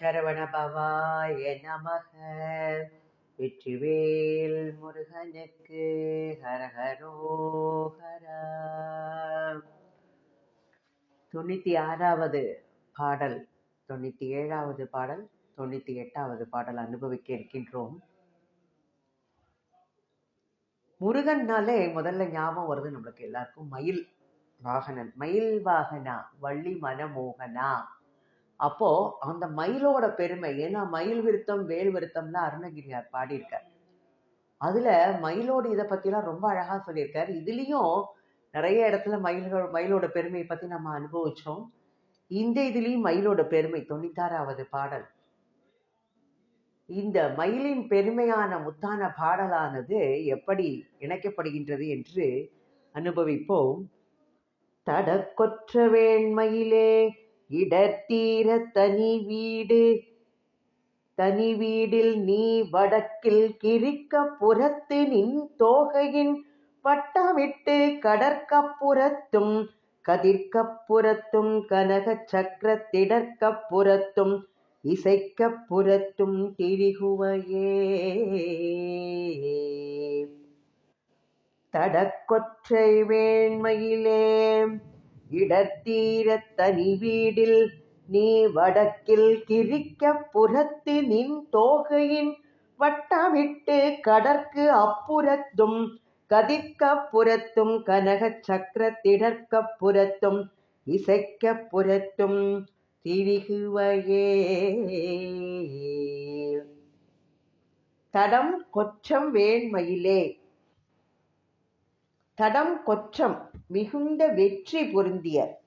சரவணபவாய நமக. வெற்றிவேல் முருகனுக்கு ஹரஹரோஹரா. தொண்ணூத்தி ஆறாவது பாடல் தொண்ணூத்தி ஏழாவது பாடல் தொண்ணூத்தி எட்டாவது பாடல் அனுபவிக்க இருக்கின்றோம். முருகன்னாலே முதல்ல ஞாபகம் வருது நம்மளுக்கு எல்லாருக்கும். மயில் வாகனன் மயில் வாகனா வள்ளி மனமோகனா. அப்போ அந்த மயிலோட பெருமை ஏன்னா மயில் விருத்தம் வேல் விருத்தம்னு அருணகிரியார் பாடியிருக்கார். அதுல மயிலோட இதை பத்திலாம் ரொம்ப அழகா சொல்லியிருக்காரு. இதுலயும் நிறைய இடத்துல மயில்கள் மயிலோட பெருமையை பத்தி நம்ம அனுபவிச்சோம். இந்த இதுலயும் மயிலோட பெருமை தொண்ணூத்தாறாவது பாடல். இந்த மயிலின் பெருமையான முத்தான பாடலானது எப்படி இணைக்கப்படுகின்றது என்று அனுபவிப்போம். தடக்கொற்ற வேண்மயிலே இடத்தீர தனி வீடு. தனி வீடில் நீ வடக்கில் கிரிக்க புறத்து நின் தோகையின் பட்டமிட்டு கடற்கப்புறத்தும் கதிர்க்கப்புறத்தும் கனக சக்கரத்திடற்கப்புறத்தும் இசைக்கப்புறத்தும் திரிகுவையே. தடக்கொற்றை வேண்மையிலே இடத்தீர தனி வீடில் நீ வடக்கில் கிரிக்க புறத்து நின் தோகையின் வட்டமிட்டு கடற்கு அப்புறத்தும் கதிர்க்க புறத்தும் கனக சக்கர திடற்க புறத்தும் இசைக்க புறத்தும் திரிகுவையே தடம் கொச்சம் வேண்மயிலே தடம் கொற்றம் மிகுந்த வெற்றி பொருந்திய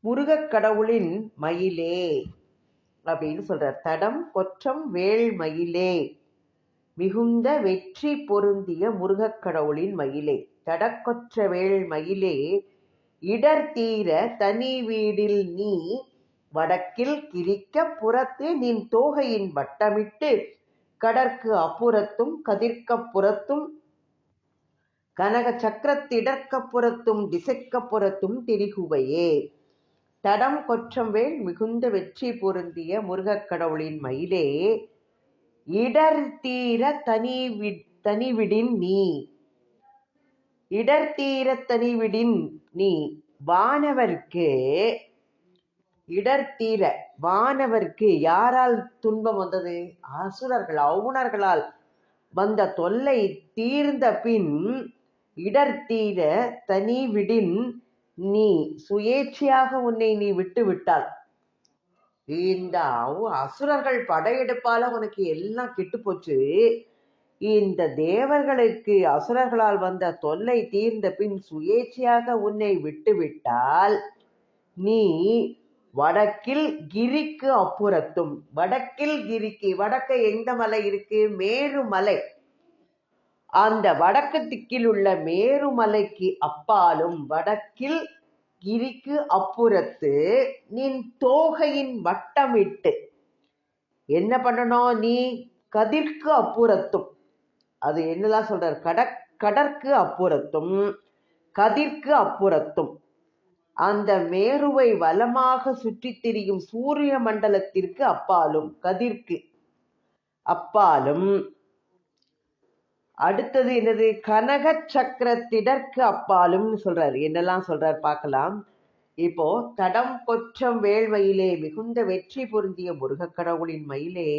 முருகக் கடவுளின் மயிலே அப்படின்னு சொல்றார். தடம் கொற்றம் வேள் மயிலே மிகுந்த வெற்றி பொருந்திய முருகக் கடவுளின் மயிலே. தடக்கொற்ற வேள் மயிலே இடர் தீர தனி வீடில் நீ வடக்கில் கிரிக்க புறத்து நின் தோகையின் வட்டமிட்டு கடற்கு அப்புறத்தும் கதிர்க்க புறத்தும் கனக சக்கரத்திடற்கப்புறத்தும் திசைக்கப்புறத்தும் திரிகுவையே. தடம் கொற்றம்வேல் மிகுந்த வெற்றி பொருந்திய முருகக் கடவுளின் மயிலே. இடர் தீர தனி தனிவிடின் நீ. இடர் தீர தனிவிடின் நீ. வானவர்க்கு இடர் தீர வானவர்க்கு யாரால் துன்பம் வந்தது? அசுரர்கள் அவுணர்களால் வந்த தொல்லை தீர்ந்த பின் இடர் தீர தனி விடின் நீ சுயேட்சையாக உன்னை நீ விட்டுவிட்டால். இந்த அசுரர்கள் படையெடுப்பால உனக்கு எல்லாம் கெட்டு போச்சு இந்த தேவர்களுக்கு அசுரர்களால் வந்த தொல்லை தீர்ந்த பின் சுயேட்சையாக உன்னை விட்டுவிட்டால் நீ வடக்கில் கிரிக்கு அப்புறத்தும் வடக்கில் கிரிக்கு வடக்க எந்த மலை இருக்கு? மேருமலை அந்த வடக்கு திக்கில் உள்ள மேருமலைக்கு அப்பாலும் வடக்கில் கிரிக்கு அப்புறத்து நின் தோகையின் வட்டமிட்டு. என்ன பண்ணணும் நீ கதிர்க்கு அப்புறத்தும். அது என்னதான் சொல்றார்? கட கடற்கு அப்புறத்தும் கதிர்க்கு அப்புறத்தும். அந்த மேருவை வலமாக சுற்றித் திரியும் சூரிய மண்டலத்திற்கு அப்பாலும் கதிர்க்கு அப்பாலும் அடுத்தது என்னது? கனக சக்கரத்திடற்கு அப்பாலும் சொல்றாரு. என்னெல்லாம் சொல்றார் பார்க்கலாம். இப்போ தடம் கொற்றம் வேள்வையிலே மிகுந்த வெற்றி பொருந்திய முருகக் கடவுளின் மயிலே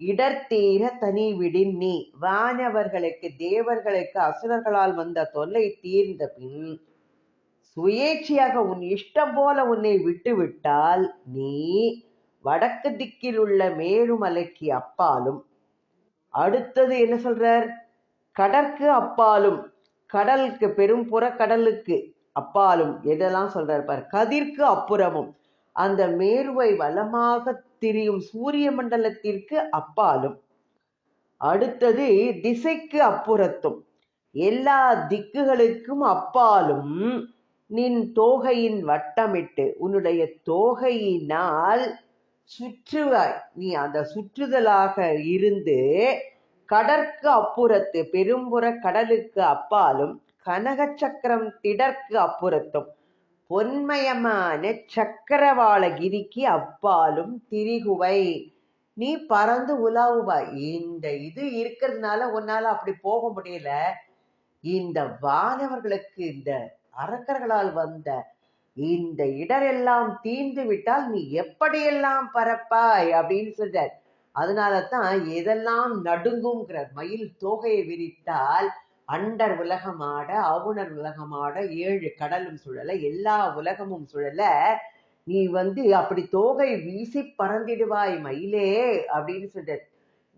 இடர்த்தீர தனி விடின் நீ. வானவர்களுக்கு தேவர்களுக்கு அசுரர்களால் வந்த தொல்லை தீர்ந்த பின் சுயேட்சையாக உன் இஷ்டம் போல உன்னை விட்டுவிட்டால் நீ வடக்கு திக்கில் உள்ள மேருமலைக்கு அப்பாலும். அடுத்தது என்ன சொல்றார்? கடற்கு அப்பாலும் கடலுக்கு பெரும் புறக்கடலுக்கு அப்பாலும் எதெல்லாம் சொல்றார் பார் கதிர்க்கு அப்புறமும் அந்த மேருவை வளமாக திரியும் சூரிய மண்டலத்திற்கு அப்பாலும் அடுத்தது திசைக்கு அப்புறத்தும் எல்லா திக்குகளுக்கும் அப்பாலும் நின் தோகையின் வட்டமிட்டு உன்னுடைய தோகையினால் சுற்றுவாய். நீ அந்த சுற்றுதலாக இருந்து கடற்கு அப்புறத்து பெரும்புற கடலுக்கு அப்பாலும் கனக சக்கரம் திடற்கு அப்புறத்தும் பொன்மயமான சக்கரவாளகிரிக்கு அப்பாலும் திரிகுவை. நீ பறந்து உலாவுவா? இந்த இது இருக்கிறதுனால உன்னால அப்படி போக முடியல. இந்த வானவர்களுக்கு இந்த அரக்கர்களால் வந்த இந்த இடரெல்லாம் தீர்ந்து விட்டால் நீ எப்படியெல்லாம் பறப்பாய்? அப்படின்னு சொல்றார். அதனால தான் எதெல்லாம் நடுங்குங்கிறார் மயில் தோகையை விரித்தால் அண்டர் உலகமாட அவுணர் உலகமாட ஏழு கடலும் சுழல எல்லா உலகமும் சுழல நீ வந்து அப்படி தோகை வீசி பறந்திடுவாய் மயிலே அப்படின்னு சொல்றார்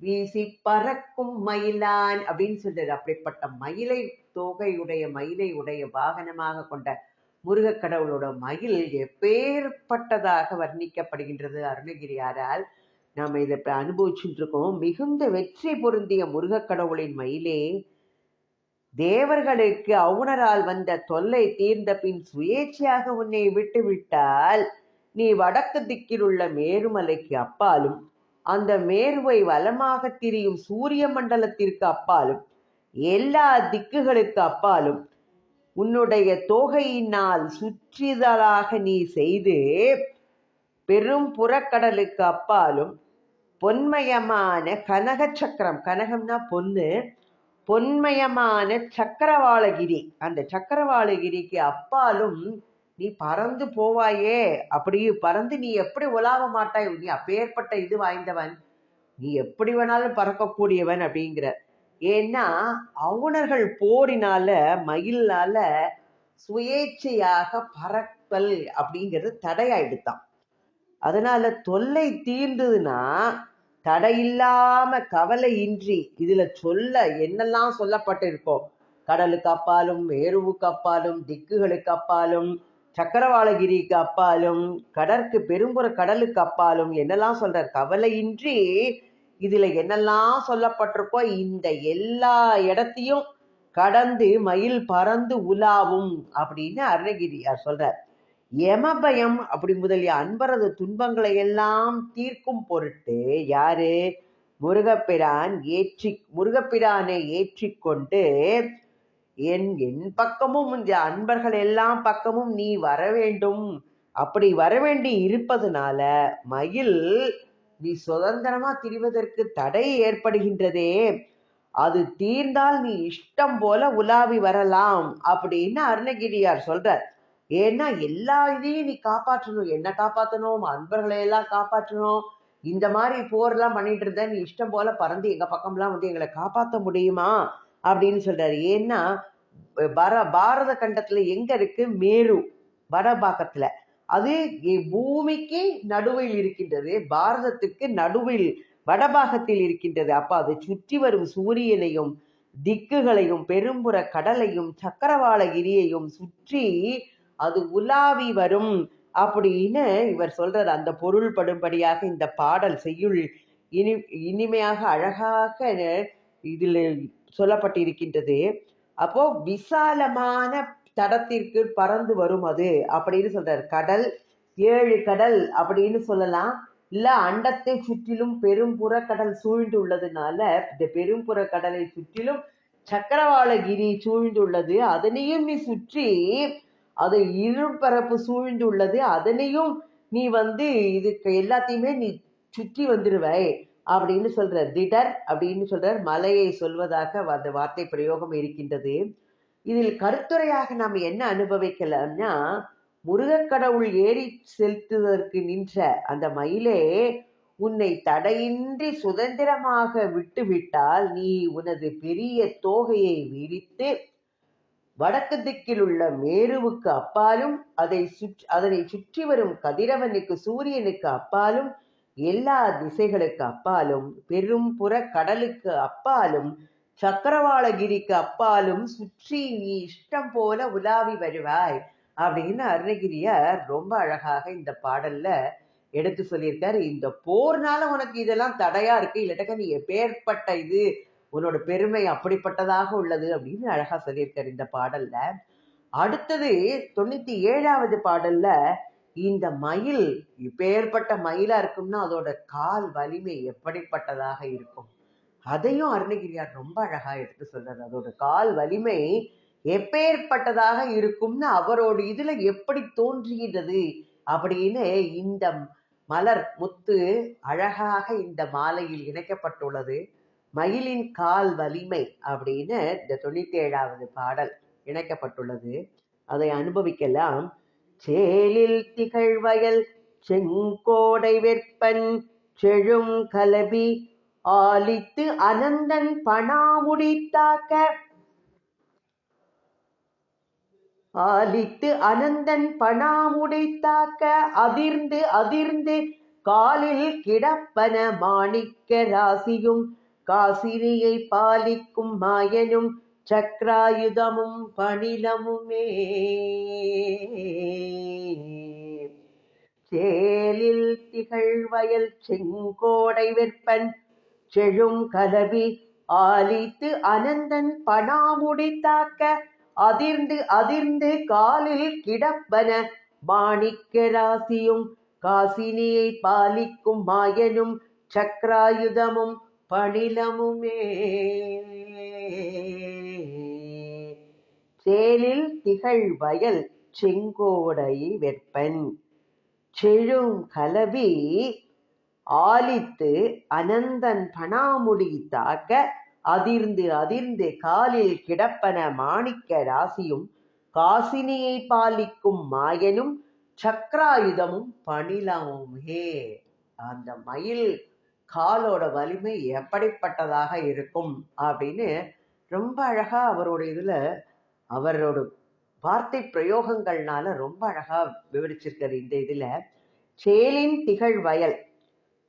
வீசி பறக்கும் மயிலான் அப்படின்னு சொல்றாரு அப்படிப்பட்ட மயிலை தோகையுடைய மயிலை உடைய வாகனமாக கொண்ட முருகக் கடவுளோட மயில் எப்பேற்பட்டதாக வர்ணிக்கப்படுகின்றது அருணகிரியாரால். நாம் இதை இப்ப அனுபவிச்சுட்டு இருக்கோம். மிகுந்த வெற்றி பொருந்திய முருகக் கடவுளின் மயிலே தேவர்களுக்கு அவுணரால் வந்த தொல்லை தீர்ந்த பின் சுயேட்சையாக உன்னை விட்டு விட்டால் நீ வடக்கு திக்கில் உள்ள மேருமலைக்கு அப்பாலும் அந்த மேருவை வலமாக திரியும் சூரிய மண்டலத்திற்கு அப்பாலும் எல்லா திக்குகளுக்கு அப்பாலும் உன்னுடைய தோகையினால் சுற்றிதலாக நீ செய்து பெரும் புறக்கடலுக்கு அப்பாலும் பொன்மயமான கனக சக்கரம். கனகம்னா பொண்ணு. பொன்மயமான சக்கரவாளகிரி. அந்த சக்கரவாளகிரிக்கு அப்பாலும் நீ பறந்து போவாயே. அப்படி பறந்து நீ எப்படி உலாவ மாட்டாய்? நீ அப்பேற்பட்ட இது வாய்ந்தவன். நீ எப்படி வேணாலும் பறக்கக்கூடியவன் அப்படிங்கிற ஏன்னா அவுணர்கள் போரினால மயிலால சுயேட்சையாக பறத்தல் அப்படிங்கிறது தடையாயிடுத்தான் அதனால தொல்லை தீண்டுதுன்னா தடையில்லாம கவலையின்றி இதுல சொல்ல என்னெல்லாம் சொல்லப்பட்டிருக்கோம் கடலுக்கு அப்பாலும் மேருவுக்கு அப்பாலும் திக்குகளுக்கு அப்பாலும் சக்கரவாளகிரிக்கு அப்பாலும் கடற்கு பெரும்புற கடலுக்கு அப்பாலும் என்னெல்லாம் சொல்ற கவலையின்றி இதுல என்னெல்லாம் சொல்லப்பட்டிருக்கோ? இந்த எல்லா இடத்தையும் கடந்து மயில் பறந்து உலாவும் அப்படின்னு அருணகிரியார் சொல்றார். யமபயம் அப்படி முதலிய அன்பரது துன்பங்களை எல்லாம் தீர்க்கும் பொருட்டு யாரு? முருகப்பிரான் ஏற்றி முருகப்பிரானை ஏற்றிக்கொண்டு என் என் பக்கமும் இந்த அன்பர்கள் எல்லாம் பக்கமும் நீ வர வேண்டும். அப்படி வர வேண்டி இருப்பதனால மயில் நீ சுதந்திரமா திரிவதற்கு தடை ஏற்படுகின்றதே. அது தீர்ந்தால் நீ இஷ்டம் போல உலாவி வரலாம் அப்படின்னு அருணகிரியார் சொல்றார். ஏன்னா எல்லா இதையும் நீ காப்பாற்றணும். என்ன காப்பாற்றணும் அன்பர்களை எல்லாம் காப்பாற்றணும். இந்த மாதிரி போர்லாம் பண்ணிட்டு இருந்த நீ இஷ்டம் போல பறந்து எங்க பக்கம்லாம் வந்து எங்களை காப்பாற்ற முடியுமா? அப்படின்னு சொல்றாரு. ஏன்னா பர பாரத கண்டத்துல எங்க இருக்கு? மேரு வடபாக்கத்துல. அது பூமிக்கு நடுவில் இருக்கின்றது பாரதத்துக்கு நடுவில் வடபாகத்தில் இருக்கின்றது. அப்ப அதை சுற்றி வரும் சூரியனையும் திக்குகளையும் பெரும்புற கடலையும் சக்கரவாளகிரியையும் சுற்றி அது உலாவி வரும் அப்படின்னு இவர் சொல்றார். அந்த பொருள் படும்படியாக இந்த பாடல் செய்யுள். இனி இனிமையாக அழகாக இதில் சொல்லப்பட்டிருக்கின்றது. அப்போ விசாலமான தடத்திற்கு பறந்து வரும் அது அப்படின்னு சொல்றார். கடல் ஏழு கடல் அப்படின்னு சொல்லலாம். இல்ல அண்டத்தை சுற்றிலும் பெரும்புற கடல் சூழ்ந்து உள்ளதுனால இந்த பெரும்புற கடலை சுற்றிலும் சக்கரவாளகிரி சூழ்ந்துள்ளது. அதனையும் நீ சுற்றி அது இருபரப்பு சூழ்ந்துள்ளது. அதனையும் நீ வந்து இதுக்கு எல்லாத்தையுமே நீ சுற்றி வந்துடுவை அப்படின்னு சொல்றார் திடர் அப்படின்னு சொல்றார் மலையை சொல்வதாக அந்த வார்த்தை பிரயோகம் இருக்கின்றது. இதில் கருத்துரையாக நாம் என்ன அனுபவிக்கலாம்னா முருகக்கடவுள் ஏறி செலுத்துவதற்கு நின்ற அந்த மயிலே உன்னை தடையின்றி சுதந்திரமாக விட்டுவிட்டால் நீ உனது பெரிய தோகையை விரித்து வடக்கு திக்கில் உள்ள மேருவுக்கு அப்பாலும் அதை சுற்றி அதனை சுற்றி வரும் கதிரவனுக்கு சூரியனுக்கு அப்பாலும் எல்லா திசைகளுக்கு அப்பாலும் பெரும் புற கடலுக்கு அப்பாலும் சக்கரவாளகிரிக்கு அப்பாலும் சுற்றி நீ இஷ்டம் போல உலாவி வருவாய் அப்படின்னு அருணகிரியார் ரொம்ப அழகாக இந்த பாடல்ல எடுத்து சொல்லியிருக்காரு. இந்த போர்னால உனக்கு இதெல்லாம் தடையா இருக்கு. இல்லட்டக்க நீ எப்பேற்பட்ட இது உன்னோட பெருமை அப்படிப்பட்டதாக உள்ளது அப்படின்னு அழகா சொல்லியிருக்காரு இந்த பாடல்ல. அடுத்தது தொண்ணூத்தி ஏழாவது பாடல்ல இந்த மயில் இப்பேற்பட்ட மயிலா இருக்கும்னா அதோட கால் வலிமை எப்படிப்பட்டதாக இருக்கும்? அதையும் அருணகிரியார் ரொம்ப அழகா எடுத்து சொல்றாரு. அதோட கால் வலிமை எப்பேற்பட்டதாக இருக்கும்னு அவரோட இதுல எப்படி தோன்றுகிறது அப்படின்னு இந்த மலர் முத்து அழகாக இந்த மாலையில் இணைக்கப்பட்டுள்ளது. மயிலின் கால் வலிமை அப்படின்னு இந்த தொண்ணூத்தி ஏழாவது பாடல் இணைக்கப்பட்டுள்ளது. அதை அனுபவிக்கலாம். சேலில் திகழ்வயல் செங்கோடை வெப்பன் செழும் கலவி ஆலித்து அனந்தன் பணாமுடி தாக்க. ஆலித்து அனந்தன் பணாமுடி தாக்க. அதிர்ந்து அதிர்ந்து காலில் கிடப்பன மாணிக்க ராசியும் காசிரியை பாலிக்கும் மாயனும் சக்ராயுதமும் பணிலமுமே. சேலில் திகழ்வயல் செங்கோடை வெப்பன் செழும் கலவி ஆலித்து அனந்தன் பணாமுடி தாக்க அதிர்ந்து அதிர்ந்து காலில் கிடப்பன மாணிக்க ராசியும் காசினியை பாலிக்கும் மாயனும் சக்ராயுதமும் பணிலமுமே சேலில் திகழ் வயல் செங்கோடை வெப்பன் செழும் கலவி ஆலித்து அனந்தன் பணாமுடி தாக்க அதிர்ந்து அதிர்ந்து காலில் கிடப்பன மாணிக்க ராசியும் காசினியை பாலிக்கும் மாயனும் சக்கராயுதமும் பணிலமுமே. அந்த மயில் காலோட வலிமை எப்படிப்பட்டதாக இருக்கும் அப்படின்னு ரொம்ப அழகாக அவரோட இதில் அவரோட வார்த்தை பிரயோகங்கள்னால ரொம்ப அழகாக விவரிச்சிருக்கார் இந்த இதில். சேலின் திகழ் வயல்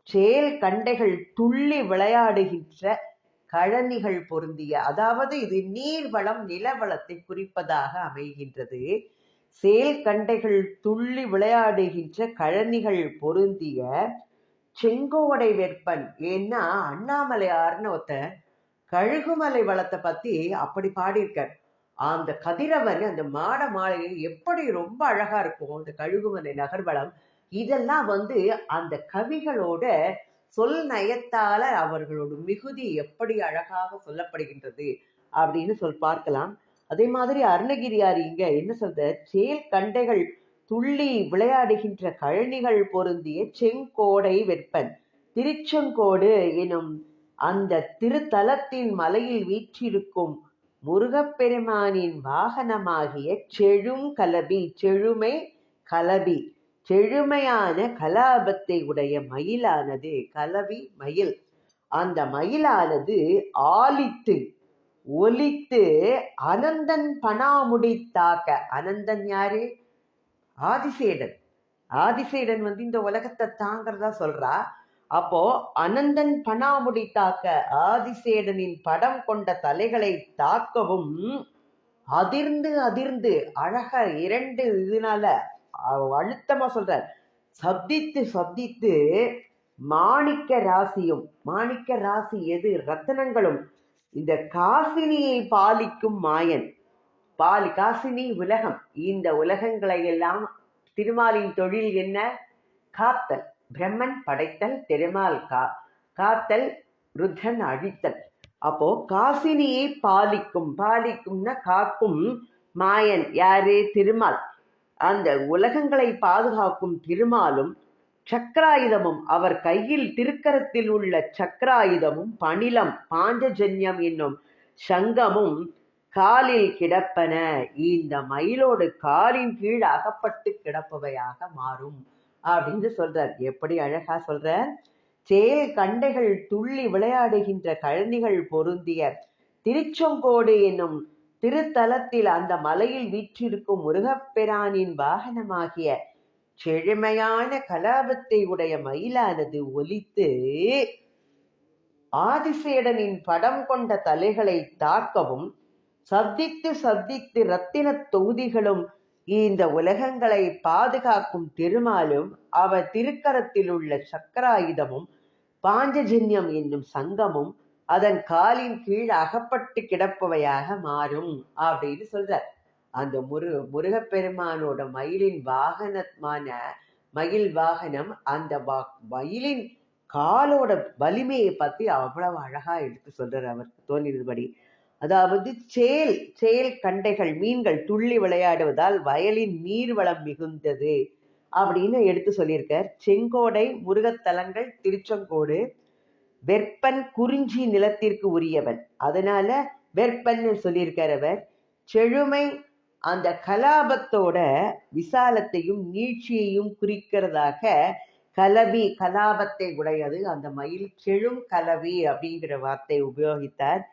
சேல் கண்டைகள் துள்ளி விளையாடுகின்ற கழனிகள் பொருந்திய அதாவது இது நீர்வளம் நிலவளத்தை குறிப்பதாக அமைகின்றது. சேல் கண்டைகள் துள்ளி விளையாடுகின்ற கழனிகள் பொருந்திய செங்கோடை வெப்பன் ஏன்னா அண்ணாமலையார்னு ஒருத்தன் கழுகுமலை வளத்தை பத்தி அப்படி பாடியிருக்கார். அந்த கதிரவன் அந்த மாட மாளிகை எப்படி ரொம்ப அழகா இருக்கும் அந்த கழுகுமலை நகர்வளம். இதெல்லாம் வந்து அந்த கவிகளோட சொல் நயத்தால அவர்களோட மிகுதி எப்படி அழகாக சொல்லப்படுகின்றது அப்படின்னு சொல் பார்க்கலாம். அதே மாதிரி அருணகிரியார் இங்க என்ன சொல்ற சேல் கண்டைகள் துள்ளி விளையாடுகின்ற கழனிகள் பொருந்திய செங்கோடை வெப்பன் திருச்செங்கோடு எனும் அந்த திருத்தலத்தின் மலையில் வீற்றிருக்கும் முருகப்பெருமானின் வாகனமாகிய செழும் கலபி செழுமை கலபி செழுமையான கலாபத்தை உடைய மயிலானது. கலவி மயில். அந்த மயிலானது ஆலித்து ஒலித்து அனந்தன் பணாமுடி தாக்க. அனந்தன் யாரு? ஆதிசேடன். ஆதிசேடன் வந்து இந்த உலகத்தை தாங்கிறதா சொல்றா? அப்போ அனந்தன் பணாமுடி தாக்க ஆதிசேடனின் படம் கொண்ட தலைகளை தாக்கவும் அதிர்ந்து அதிர்ந்து அழக இரண்டு இதனால அழுத்தமா சொல்றார். சப்தித்து சப்தித்து மாணிக்க ராசியும் மாணிக்க ராசி எது? ரத்தனங்களும். இந்த காசினியை பாலிக்கும் மாயன். பால் காசினி உலகம். இந்த உலகங்களை எல்லாம் திருமாலின் தொழில் என்ன? காத்தல் பிரம்மன் படைத்தல் திருமால் கா காத்தல் ருத்ரன் அழித்தல். அப்போ காசினியை பாலிக்கும் பாலிக்கும்னா காக்கும் மாயன் யாரு? திருமால். அந்த உலகங்களை பாதுகாக்கும் திருமாலும் சக்கராயுதமும் அவர் கையில் திருக்கரத்தில் உள்ள சக்கராயுதமும் பணிலம் பாஞ்சஜன்யம் என்னும் சங்கமும் காலில் கிடப்பன. இந்த மயிலோடு காலின் கீழ் அகப்பட்டு கிடப்பவையாக மாறும் அப்படின்னு சொல்றார். எப்படி அழகா சொல்ற? சேல் கண்டைகள் துள்ளி விளையாடுகின்ற கழனிகள் பொருந்திய திருச்செங்கோடு என்னும் திருத்தலத்தில் அந்த மலையில் வீற்றிருக்கும் முருகப்பெரானின் வாகனமாகிய செழுமையான கலாபத்தை உடைய மயிலானது ஒலித்து ஆதிசேடனின் படம் கொண்ட தலைகளை தாக்கவும் சப்தித்து சப்தித்து ரத்தின தொகுதிகளும் இந்த உலகங்களை பாதுகாக்கும் திருமாலும் அவர் திருக்கரத்தில் உள்ள சக்கராயுதமும் பாஞ்சஜன்யம் என்னும் சங்கமும் அதன் காலின் கீழ் அகப்பட்டு கிடப்பவையாக மாறும் அப்படின்னு சொல்றார். அந்த முரு முருகப்பெருமானோட மயிலின் வாகனமான மயில் வாகனம் அந்த வா- மயிலின் காலோட வலிமையை பத்தி அவ்வளவு அழகா எடுத்து சொல்றார் அவர் தோன்றியதுபடி. அதாவது சேல் சேல் கண்டைகள் மீன்கள் துள்ளி விளையாடுவதால் வயலின் நீர்வளம் மிகுந்தது அப்படின்னு எடுத்து சொல்லியிருக்கார். செங்கோடை முருகத்தலங்கள் திருச்செங்கோடு வெப்பன் குறிஞ்சி நிலத்திற்கு உரியவன். அதனால வெப்பன்னு சொல்லியிருக்கார் அவர். செழுமை அந்த கலாபத்தோட விசாலத்தையும் நீட்சியையும் குறிக்கிறதாக கலவி கலாபத்தை உடையது. அந்த மயில் செழும் கலவி அப்படிங்கிற வார்த்தை உபயோகித்தார்.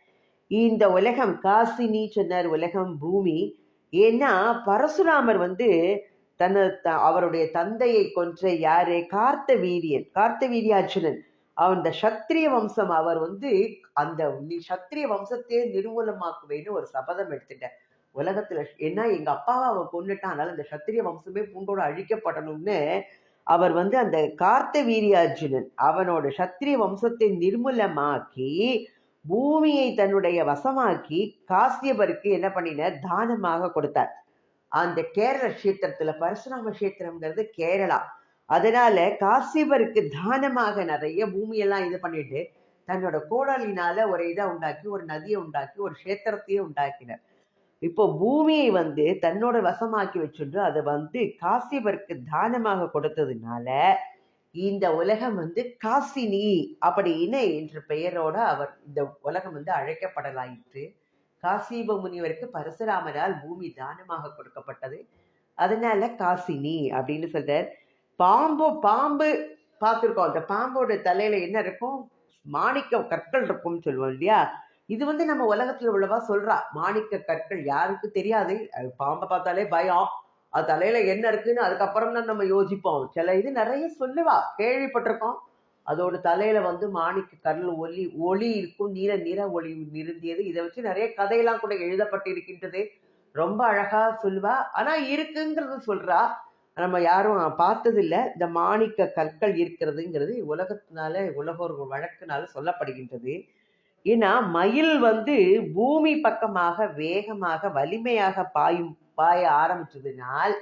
இந்த உலகம் காசினி சொன்னார் உலகம் பூமி. ஏன்னா பரசுராமர் வந்து தன த- அவருடைய தந்தையை கொன்ற யாரு? கார்த்த வீரியன் கார்த்த வீரியார்ஜுனன் அந்த சத்திரிய வம்சம் அவர் வந்து அந்த சத்திரிய வம்சத்தையே நிர்மூலமாக்குவேன்னு ஒரு சபதம் எடுத்துட்டார். உலகத்துல ஏன்னா எங்க அப்பாவை அவன் கொண்டுட்டான் அதனால இந்த சத்திரிய வம்சமே பூண்டோட அழிக்கப்படணும்னு அவர் வந்து அந்த கார்த்த வீரியார்ஜுனன் அவனோட சத்திரிய வம்சத்தை நிர்மூலமாக்கி பூமியை தன்னுடைய வசமாக்கி காசியபருக்கு என்ன பண்ணினார்? தானமாக கொடுத்தார். அந்த கேரள கஷேத்திரத்துல பரசுராம கஷேத்திரம்ங்கிறது கேரளா. அதனால காசியபருக்கு தானமாக நிறைய பூமியெல்லாம் இது பண்ணிட்டு தன்னோட கோடாலினால ஒரு இதை உண்டாக்கி ஒரு நதியை உண்டாக்கி ஒரு கஷேத்திரத்தையே உண்டாக்கினார். இப்போ பூமியை வந்து தன்னோட வசமாக்கி வச்சுட்டு அதை வந்து காசியபருக்கு தானமாக கொடுத்ததுனால இந்த உலகம் வந்து காசினி அப்படின்னு என்ற பெயரோட அவர் இந்த உலகம் வந்து அழைக்கப்படலாயிற்று. காசிப முனிவருக்கு பரசுராமரால் பூமி தானமாக கொடுக்கப்பட்டது. அதனால காசினி அப்படின்னு சொல்றார். பாம்பு பாம்பு பார்த்துருக்கோம். அந்த பாம்போட தலையில என்ன இருக்கும்? மாணிக்க கற்கள் இருக்கும்னு சொல்லுவோம் இல்லையா? இது வந்து நம்ம உலகத்துல உள்ளவா சொல்றா. மாணிக்க கற்கள் யாருக்கு தெரியாது. பாம்பை பார்த்தாலே பயம். அது தலையில என்ன இருக்குன்னு அதுக்கப்புறம் தான் நம்ம யோசிப்போம். சில இது நிறைய சொல்லுவா. கேள்விப்பட்டிருக்கோம். அதோட தலையில வந்து மாணிக்க கல் ஒளி ஒளி இருக்கும். நீல நிற ஒளி நிருந்தியது இதை வச்சு நிறைய கதையெல்லாம் கூட எழுதப்பட்டிருக்கின்றது. ரொம்ப அழகா சொல்லுவா. ஆனா இருக்குங்கிறது சொல்றா. நம்ம யாரும் பார்த்தது இல்லை இந்த மாணிக்க கற்கள் இருக்கிறதுங்கிறது உலகத்தினால உலகோர் வழக்கினால சொல்லப்படுகின்றது. ஏன்னா மயில் வந்து பூமி பக்கமாக வேகமாக வலிமையாக பாயும் பாய ஆரம்பிச்சதுனால்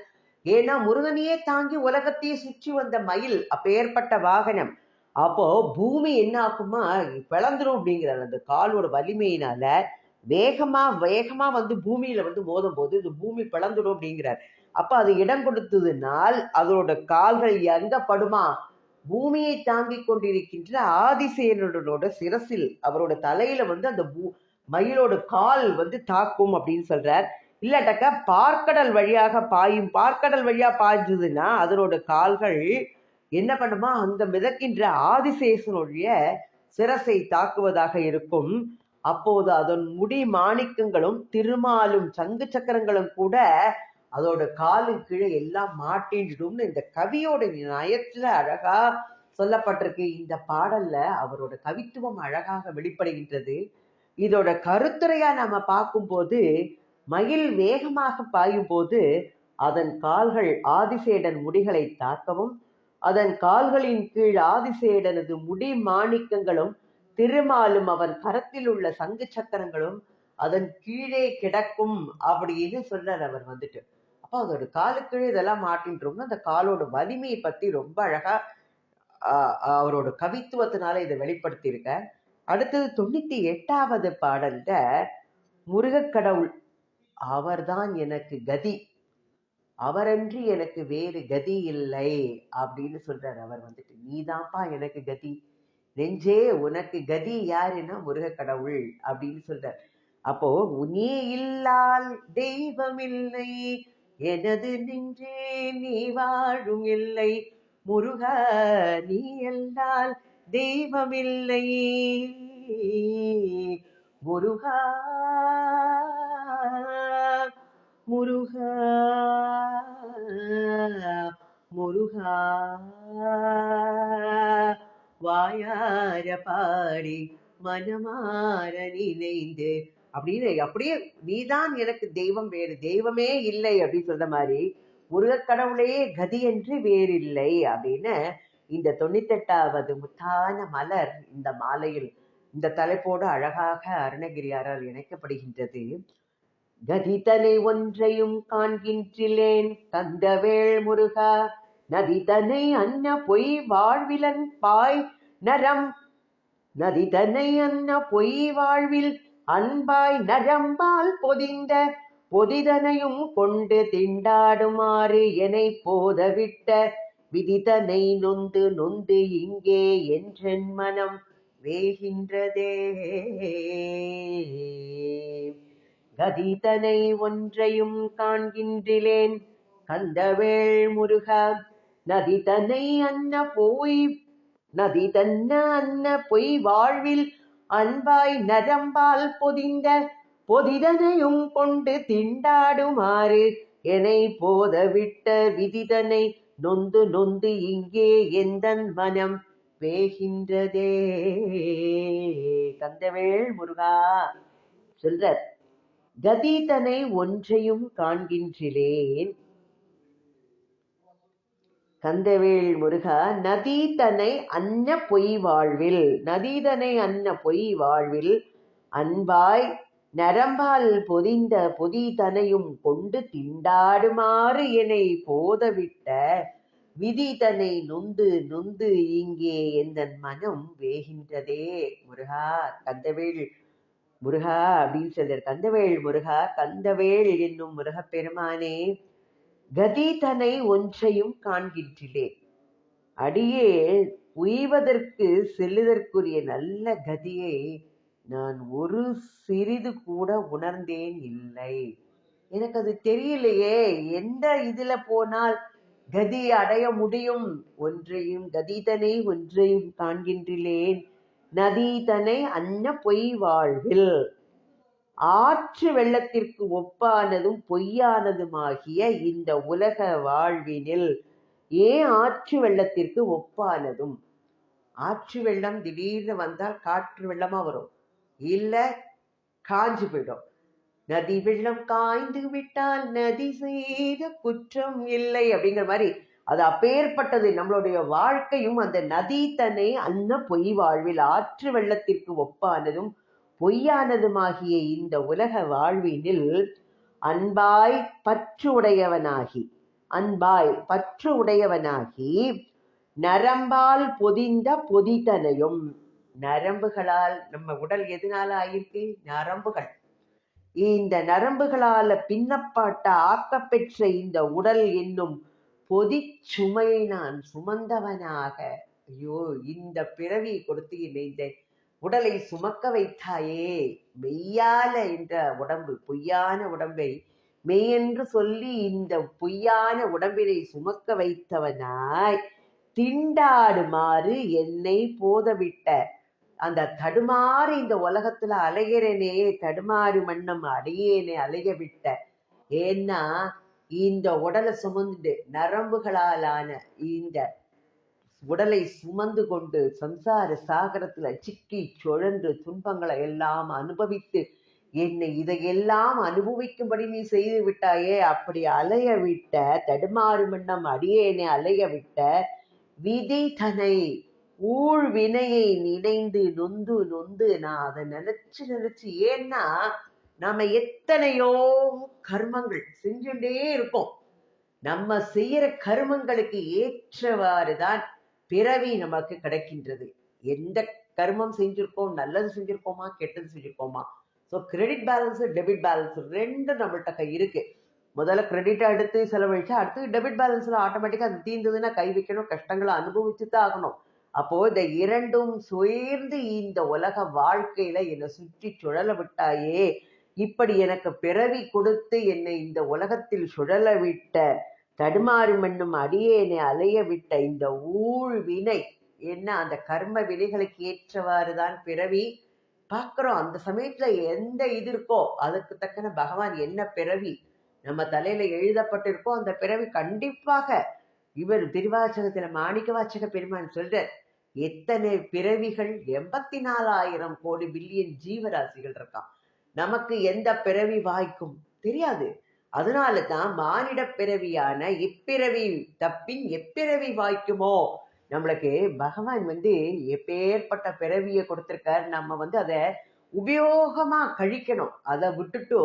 ஏன்னா முருகனையே தாங்கி உலகத்தையே சுற்றி வந்த மயில் அப்பேற்பட்ட வாகனம். அப்போ பூமி என்ன ஆகுமா? பிளந்துரும் அப்படிங்கிறார் அந்த காலோட வலிமையினால வேகமா வேகமா வந்து பூமியில வந்து மோதும் போது இது பூமி பிளந்துடும் அப்படிங்கிறார். அப்ப அது இடம் கொடுத்ததுனால் அதோட கால்கள் எங்க படுமா பூமியை தாங்கி கொண்டிருக்கின்ற ஆதிசேனனோட சிரசில் அவரோட தலையில வந்து அந்த பூ- மயிலோட கால் வந்து தாக்கும் அப்படின்னு சொல்றார். இல்லாட்டாக்கா பார்க்கடல் வழியாக பாயும் பார்க்கடல் வழியாக பாய்ஞ்சதுன்னா அதனோட கால்கள் என்ன பண்ணுமா அந்த மிதக்கின்ற ஆதிசேஷனுடைய சிரசை தாக்குவதாக இருக்கும். அப்போது அதன் முடி மாணிக்கங்களும் திருமாலும் சங்கு சக்கரங்களும் கூட அதோட காலு கீழே எல்லாம் மாட்டிடும்னு இந்த கவியோட நயத்துல அழகா சொல்லப்பட்டிருக்கு. இந்த பாடல்ல அவரோட கவித்துவம் அழகாக வெளிப்படுகின்றது. இதோட கருத்துரையா நாம பார்க்கும்போது மயில் வேகமாக பாயும் போது அதன் கால்கள் ஆதிசேடன் முடிகளை தாக்கவும் அதன் கால்களின் கீழ் ஆதிசேடனது முடி மாணிக்கங்களும் திருமாலும் அவன் கரத்தில் உள்ள சங்கு சக்கரங்களும் அதன் கீழே கிடக்கும் அப்படின்னு சொல்றார் அவர் வந்துட்டு. அப்போ அதோட காலுக்கீழே இதெல்லாம் மாட்டின்றோம்னா அந்த காலோட வலிமையை பத்தி ரொம்ப அழகா ஆஹ் அவரோட கவித்துவத்தினால இதை வெளிப்படுத்தியிருக்க அடுத்தது தொண்ணூத்தி எட்டாவது பாடல்ல முருகக்கடவுள் அவர்தான் எனக்கு கதி. அவரன்றி எனக்கு வேறு கதி இல்லை அப்படின்னு சொல்றார் அவர் வந்துட்டு. நீதான்ப்பா எனக்கு கதி. நெஞ்சே உனக்கு கதி யாருன்னா முருகக்கடவுள் அப்படின்னு சொல்றார். அப்போ நீ இல்லால் தெய்வம் இல்லை எனது நெஞ்சே நீ வாழும் இல்லை. முருகா நீ அல்லால் தெய்வமில்லை. முருகா முருகா முருகா வாயார பாடி மனமார நினைந்து. அப்படின்னு அப்படியே நீதான் எனக்கு தெய்வம் வேறு தெய்வமே இல்லை அப்படின்னு சொல்ற மாதிரி முருகக் கடவுளே கதி என்று வேறில்லை அப்படின்னு இந்த தொண்ணூத்தெட்டாவது முத்தான மலர் இந்த மாலையில் இந்த தலைப்போடு அழகாக அருணகிரியாரால் இணைக்கப்படுகின்றது. கதிதனை ஒன்றையும் காண்கின்றிலேன் கந்தவேள் முருகா. நதிதனை அன்ன பொய் வாழ்விலன் பாய் நரம். நதிதனை அன்ன பொய் வாழ்வில் அன்பாய் நரம்பால் பொதிந்த பொதிதனையும் கொண்டு திண்டாடுமாறு எனை போதவிட்ட விதிதனை நொந்து நொந்து இங்கே என்றென் மனம் வேகின்றதே. கதிதனை ஒன்றையும் காண்கின்றிலேன் கந்தவேள் முருகா நதிதனை அன்ன போய் நதி தன்ன அன்ன பொய் வாழ்வில் அன்பாய் நரம்பால் பொதிந்த பொதிதனையும் கொண்டு திண்டாடுமாறு என்னை போதவிட்ட விதிதனை நொந்து நொந்து இங்கே எந்தன் மனம் பேகின்றதே. கந்தவேள் முருகா சொல்றார். கதிதனை ஒன்றையும் காண்கின்றிலேன் கந்தவேள் முருகா நதீதனை அன்ன பொய் வாழ்வில் நதீதனை அன்ன பொய் வாழ்வில் அன்பாய் நரம்பால் பொதிந்த பொதிதனையும் கொண்டு திண்டாடுமாறு என்னை போதவிட்ட விதிதனை நொந்து நொந்து இங்கே எந்தன் மனம் வேகின்றதே? முருகா கந்தவேள் முருகா அப்படின்னு சொல்றார் கந்தவேள் முருகா கந்தவேள் என்னும் முருகப்பெருமானே கதிதனை ஒன்றையும் காண்கின்றிலே அடியே உய்வதற்கு செல்லுதற்குரிய நல்ல கதியை நான் ஒரு சிறிது கூட உணர்ந்தேன் இல்லை. எனக்கு அது தெரியலையே எந்த இதுல போனால் கதி அடைய முடியும்? ஒன்றையும் கதிதனை ஒன்றையும் காண்கின்றிலேன் நதீதனை அன்ன பொய் வாழ்வில். ஆற்று வெள்ளத்திற்கு ஒப்பானதும் பொய்யானதுமாகிய இந்த உலக வாழ்வினில் ஏன் ஆற்று வெள்ளத்திற்கு ஒப்பானதும்? ஆற்று வெள்ளம் திடீர்னு வந்தால் காற்று வெள்ளமா வரும். இல்ல காஞ்சு போயிடும். நதி வெள்ளம் காய்ந்து விட்டால் நதி செய்த குற்றம் இல்லை அப்படிங்கிற மாதிரி அது அப்பேற்பட்டது. நம்மளுடைய வாழ்க்கையும் அந்த நதி தன்னை அன்ன பொய் வாழ்வில் ஆற்று வெள்ளத்திற்கு ஒப்பானதும் பொய்யானதுமாகிய இந்த உலக வாழ்வினில் அன்பாய் பற்று உடையவனாகி அன்பாய் பற்று உடையவனாகி நரம்பால் பொதிந்த பொதிதனையும் நரம்புகளால் நம்ம உடல் எதனால ஆயிருக்கு? நரம்புகள். இந்த நரம்புகளால பின்னப்பாட்ட ஆக்கப்பெற்ற இந்த உடல் என்னும் பொதிச் சுமையை நான் சுமந்தவனாக ஐயோ இந்த பிறவி கொடுத்து இந்த உடலை சுமக்க வைத்தாயே மெய்யால என்ற உடம்பு பொய்யான உடம்பை மெய்யென்று சொல்லி இந்த பொய்யான உடம்பினை சுமக்க வைத்தவனாய் திண்டாடுமாறு என்னை போதவிட்ட அந்த தடுமாறு இந்த உலகத்துல அலைகிறனே தடுமாறு மன்னம் அடியேனே அலைய விட்ட ஏன்னா இந்த உடலை சுமந்து நரம்புகளாலான இந்த உடலை சுமந்து கொண்டு சம்சார சாகரத்துல சிக்கி சுழன்று துன்பங்களை எல்லாம் அனுபவித்து என்னை இதையெல்லாம் அனுபவிக்கும்படி நீ செய்து விட்டாயே அப்படி அலைய விட்ட தடுமாறு மன்னம் அடியேனே அலைய விட்ட விதி தனை ஊழ் வினையை நினைந்து நொந்து நொந்து நான் அதை நினைச்சு நினைச்சு ஏன்னா நாம எத்தனையோ கர்மங்கள் செஞ்சுட்டே இருக்கோம். நம்ம செய்யற கர்மங்களுக்கு ஏற்றவாறு தான் பிறவி நமக்கு கிடைக்கின்றது. எந்த கர்மம் செஞ்சிருக்கோம் நல்லது செஞ்சிருக்கோமா கெட்டது செஞ்சிருக்கோமா? So credit balance debit balance ரெண்டும் நம்மள்ட்ட கை இருக்கு. முதல்ல கிரெடிட்டை எடுத்து செலவழிச்சா அடுத்து டெபிட் பேலன்ஸ்ல ஆட்டோமேட்டிக்காக அது தீர்ந்ததுன்னா கை வைக்கணும் கஷ்டங்களை அனுபவிச்சு தான் ஆகணும். அப்போ இந்த இரண்டும் சேர்ந்து இந்த உலக வாழ்க்கையில என்னை சுற்றி சுழல விட்டாயே இப்படி எனக்கு பிறவி கொடுத்து என்னை இந்த உலகத்தில் சுழல விட்ட தடுமாறி மண்ணும் அடியேனை அலைய விட்ட இந்த ஊழ் வினை என்ன அந்த கர்ம வினைகளுக்கு ஏற்றவாறு தான் பிறவி? பார்க்குறோம். அந்த சமயத்துல எந்த இது இருக்கோ அதுக்கு தக்கன பகவான் என்ன பிறவி? நம்ம தலையில எழுதப்பட்டிருக்கோ அந்த பிறவி கண்டிப்பாக இவர் திருவாச்சகத்துல மாணிக்க வாச்சக பெருமான் சொல்ற எத்தனை பிறவிகள் எண்பத்தி நாலாயிரம் கோடி பில்லியன் ஜீவராசிகள் இருக்கான் நமக்கு எந்த பிறவி வாய்க்கும்? தெரியாது. அதனால தான் மானிட பிறவியான இப்பிறவி தப்பின் எப்பிறவி வாய்க்குமோ? நம்மளுக்கு பகவான் வந்து எப்பேற்பட்ட பிறவியை கொடுத்திருக்காரு நம்ம வந்து அதை உபயோகமா கழிக்கணும். அதை விட்டுட்டு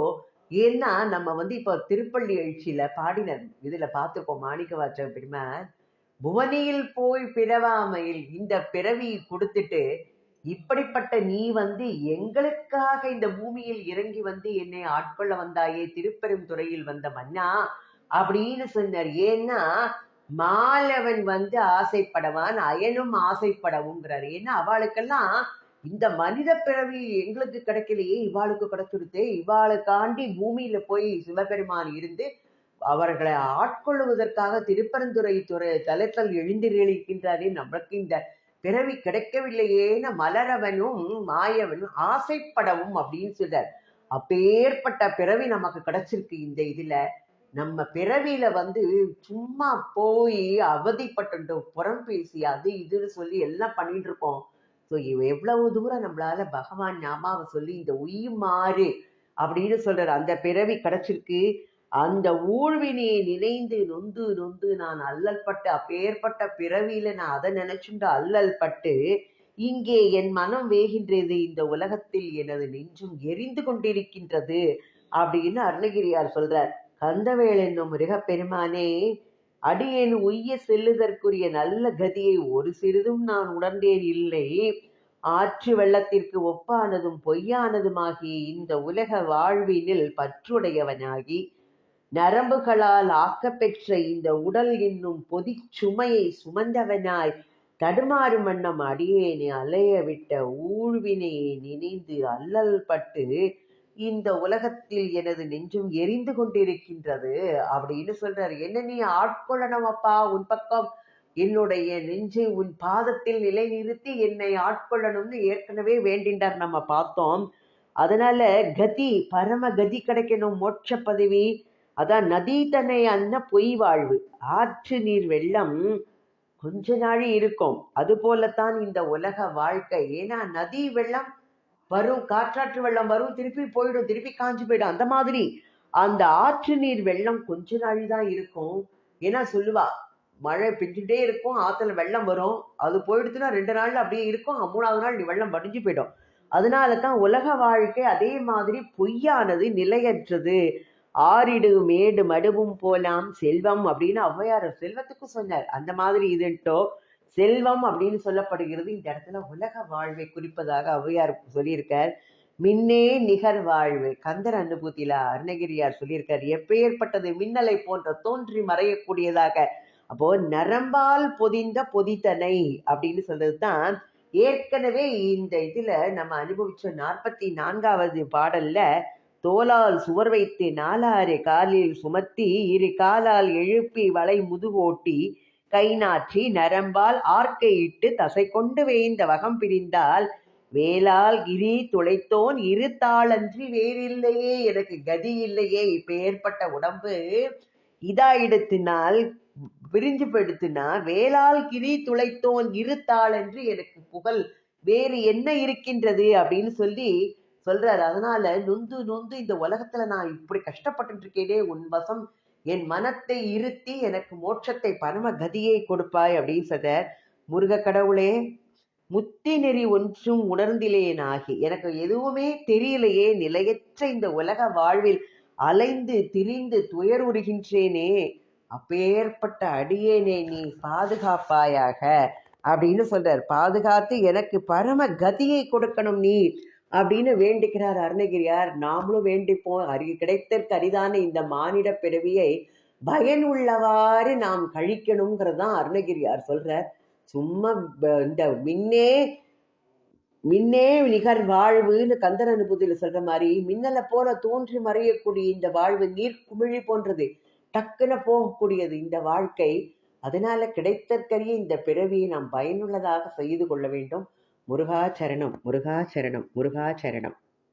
ஏன்னா நம்ம வந்து இப்போ திருப்பள்ளி எழுச்சியில பாடின இதுல பார்த்துருக்கோம் மாணிக்க வாச்சக பெருமான் புவனியில் போய் பிறவாமையில் இந்த பிறவி கொடுத்துட்டு இப்படிப்பட்ட நீ வந்து எங்களுக்காக இந்த பூமியில் இறங்கி வந்து என்னை ஆட்கொள்ள வந்தாயே திருப்பெருந்துறையில் வந்த மன்னா அப்படின்னு சொன்னார். ஏன்னா மாலவன் வந்து ஆசைப்படவான் அயனும் ஆசைப்படவுங்கிறார் ஏன்னா அவளுக்கெல்லாம் இந்த மனித பிறவி எங்களுக்கு கிடைக்கலையே இவாளுக்கு கிடைச்சிருத்தே இவாளுக்காண்டி பூமியில போய் சிவபெருமான் இருந்து அவர்களை ஆட்கொள்ளுவதற்காக திருப்பரந்துரை துறை தலைத்தல் எழுந்திருக்கின்றாரே நம்மளுக்கு இந்த பிறவி கிடைக்கவில்லையேன்னு மலரவனும் மாயவனும் ஆசைப்படவும் அப்படின்னு சொல்றார். அப்பேற்பட்ட பிறவி நமக்கு கிடைச்சிருக்கு இந்த இதுல. நம்ம பிறவியில வந்து சும்மா போய் அவதிப்பட்டு புறம் பேசி அது இதுன்னு சொல்லி எல்லாம் பண்ணிட்டு இருக்கோம். ஸோ எவ்வளவு தூரம் நம்மளால பகவான் ஞாபக சொல்லி இந்த உயிர் மாறு அப்படின்னு சொல்றாரு. அந்த பிறவி கிடைச்சிருக்கு. அந்த ஊழ்வினையை நினைந்து நொந்து நொந்து நான் அல்லல் பட்டு அப்பேற்பட்ட பிறவியில நான் அதை நினைச்சுண்டு அல்லல் பட்டு இங்கே என் மனம் வேகின்றது இந்த உலகத்தில் எனது நெஞ்சும் எரிந்து கொண்டிருக்கின்றது அப்படின்னு அருணகிரியார் சொல்றார். கந்தவேல் என்னும் மிருகப்பெருமானே அடியேன் உய்ய செல்லுதற்குரிய நல்ல கதியை ஒரு சிறிதும் நான் உணர்ந்தேன் இல்லை. ஆற்று வெள்ளத்திற்கு ஒப்பானதும் பொய்யானதுமாகி இந்த உலக வாழ்வினில் பற்றுடையவனாகி நரம்புகளால் ஆக்கப்பெற்ற இந்த உடல் என்னும் பொதிச் சுமையை சுமந்தவனாய் தடுமாறு வண்ணம் அடியேனை அலைய விட்ட ஊழ்வினையை நினைந்து அல்லல் பட்டு இந்த உலகத்தில் எனது நெஞ்சும் எரிந்து கொண்டிருக்கின்றது அப்படின்னு சொல்றாரு. என்ன நீ ஆட்கொள்ளணும் அப்பா உன் பக்கம் என்னுடைய நெஞ்சை உன் பாதத்தில் நிலைநிறுத்தி என்னை ஆட்கொள்ளணும்னு ஏற்கனவே வேண்டின்றார் நம்ம பார்த்தோம். அதனால கதி பரம கதி கிடைக்கணும் மோட்ச பதவி அதான் நதி தன்னை அன்ன பொய் வாழ்வு. ஆற்று நீர் வெள்ளம் கொஞ்ச நாழி இருக்கும். அது போலத்தான் இந்த உலக வாழ்க்கை. ஏன்னா நதி வெள்ளம் வரும் காற்றாற்று வெள்ளம் வரும் திருப்பி போயிடும் திருப்பி காஞ்சு போயிடும். அந்த மாதிரி அந்த ஆற்று நீர் வெள்ளம் கொஞ்ச நாள் தான் இருக்கும். ஏன்னா சொல்லுவா மழை பெஞ்சுட்டே இருக்கும் ஆத்துல வெள்ளம் வரும். அது போயிடுச்சுன்னா ரெண்டு நாள்ல அப்படியே இருக்கும். மூணாவது நாள் நீ வெள்ளம் வடிஞ்சு போயிடும். அதனால தான் உலக வாழ்க்கை அதே மாதிரி பொய்யானது நிலையற்றது. ஆறிடு மேடு மடுவும் போலாம் செல்வம் அப்படின்னு ஔவையார் செல்வத்துக்கும் சொன்னார். அந்த மாதிரி இதுன்ட்டோ செல்வம் அப்படின்னு சொல்லப்படுகிறது இந்த இடத்துல உலக வாழ்வை குறிப்பதாக ஔவையார் சொல்லியிருக்கார். மின்னே நிகர் வாழ்வு. கந்தர் அனுபூதியில அருணகிரியார் சொல்லியிருக்கார். எப்பேற்பட்டது மின்னலை போன்ற தோன்றி மறையக்கூடியதாக. அப்போ நரம்பால் பொதிந்த பொதித்தனை அப்படின்னு சொல்றது தான் ஏற்கனவே இந்த இதுல நம்ம அனுபவிச்ச நாற்பத்தி நான்காவது பாடல்ல தோலால் சுவர் வைத்து நாலாறு காலில் சுமத்தி இரு காலால் எழுப்பி வளை முதுகோட்டி கை நாற்றி நரம்பால் ஆர்க்கையிட்டு தசை கொண்டு வேய்ந்த வகம் பிரிந்தால் வேலால் கிரி துளைத்தோன் இரு தாளன்றி வேறில்லையே எனக்கு கதி இல்லையே இப்ப ஏற்பட்ட உடம்பு இதாயிடுத்தினால் விரிஞ்சு போயிடுத்துனா வேளால் கிரி துளைத்தோன் இரு தாளன்று எனக்கு புகழ். வேறு என்ன இருக்கின்றது? அப்படின்னு சொல்லி சொல்றாரு. அதனால நொந்து நொந்து இந்த உலகத்துல நான் இப்படி கஷ்டப்பட்டு இருக்கேனே உன் வசம் என் மனத்தை இருத்தி எனக்கு மோட்சத்தை பரம கதியை கொடுப்பாய் அப்படின்னு சொல்ற முருக கடவுளே முத்தி நெறி ஒன்றும் உணர்ந்திலேனாகி எனக்கு எதுவுமே தெரியலையே நிலையற்ற இந்த உலக வாழ்வில் அலைந்து திரிந்து துயர் உறுகின்றேனே அப்பேற்பட்ட அடியேனே நீ பாதுகாப்பாயாக அப்படின்னு சொல்றார். பாதுகாத்து எனக்கு பரம கதியை கொடுக்கணும் நீ. அப்படின்னு வேண்டிக்கிறார் அருணகிரியார். நாமளும் வேண்டிப்போம். அறி கிடைத்தற்கு அரிதான இந்த மானிட பிறவியை பயனுள்ளவாறு நாம் கழிக்கணுங்கிறது தான் அருணகிரியார் சொல்றார். சும்மா இந்த மின்னே மின்னே நிகர் வாழ்வுன்னு கந்தர் அனுபூதியில சொல்ற மாதிரி மின்னலை போல தோன்றி மறையக்கூடிய இந்த வாழ்வு நீர் குமிழி போன்றது. டக்குன்னு போகக்கூடியது இந்த வாழ்க்கை. அதனால கிடைத்தற்கரிய இந்த பிறவியை நாம் பயனுள்ளதாக செய்து கொள்ள வேண்டும். முருகாச்சரணம் முருகாச்சரணம் முருகாச்சரணம்.